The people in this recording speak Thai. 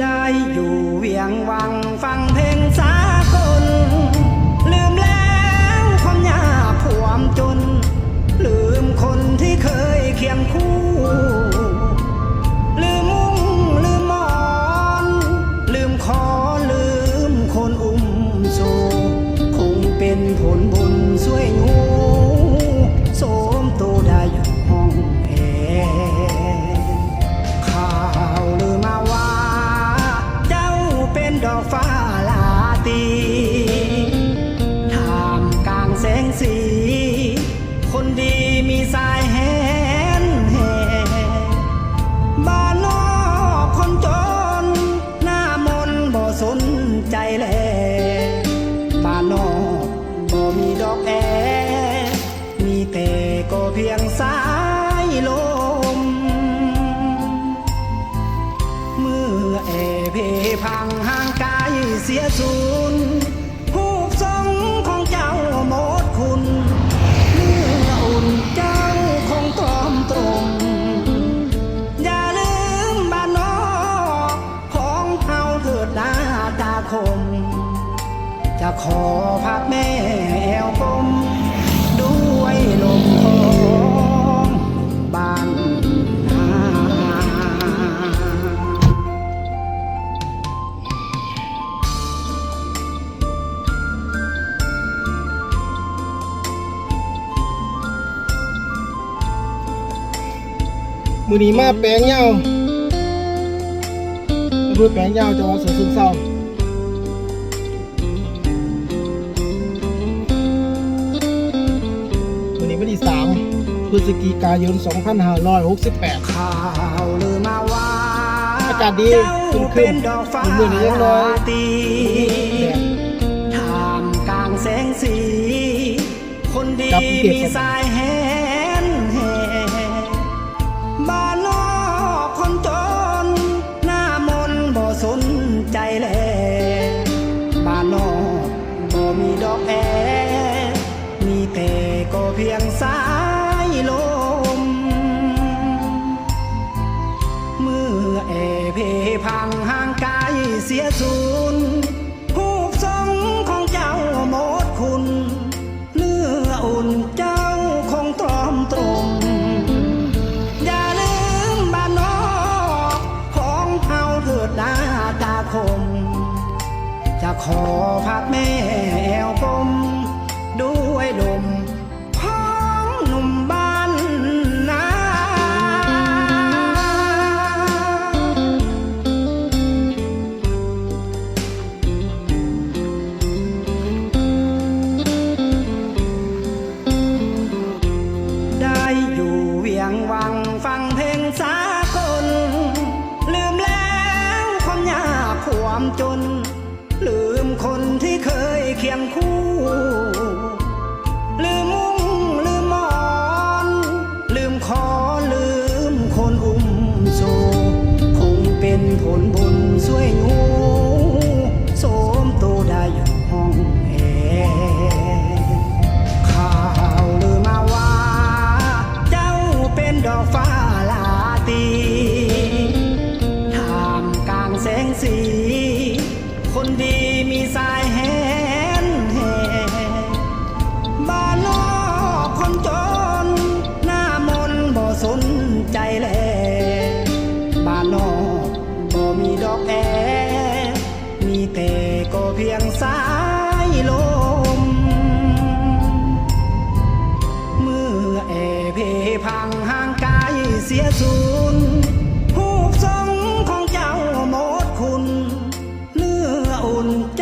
ได้อยู่เวียงวังฟังเพลงสากล ลืมแล้วความยากความจน ลืมคนที่เคยเคียงคู่ ลืมมุ้งลืมมอน ลืมคอลืมคนอุ้มโซ คงเป็นผลบุญช่วยงูโสมตัวได้ สนใจแล้ว คม จะขอพักแม่แอวกลมด้วยลมของบ้านนามือนี้มาแปลงเหย้าอำเพื่อแปลงเหย้าจังหวัดสวนสุนเศร้า ที่สามพฤศจิกายน 2568 ข่าวลือมาว่าอากาศดีเจ้าครึ้มๆเป็นดอกฟ้ามืดๆยังน้อยตีแดดท่ามกลางแสงสี คนดีกลับกรุงเทพมีสายแหนแห่บ้านนอกคนจน หน้ามนต์บ่สนใจแลบ้านนอกบ่มีดอกแอร์มีแต่ก็ เพียงสายลม เมื่อแอเพพังห่างไกายเสียสูญผู้ทรงของเจ้าหมดคุณ เนื้ออุ่นเจ้าคงตรอมตรมอย่าลืมบ้านนอกของเฮาเถิดนาตาคม จะขอพักแม่แอวกลมด้วยลม ความจน ลืมคนที่เคยเคียงคู่ ลืมมุ้งลืมมอน ลืมขอลืมคนอุ้มโซคงเป็นผลบุญช่วยนู ใจแลบ้านนอกบ่มีดอกแอ มีแต่ก็เพียงสายลม เมื่อแอเพพังห่างไกลเสียสูญหูทรงของเจ้าหมดคุณ เนื้ออุ่นใจ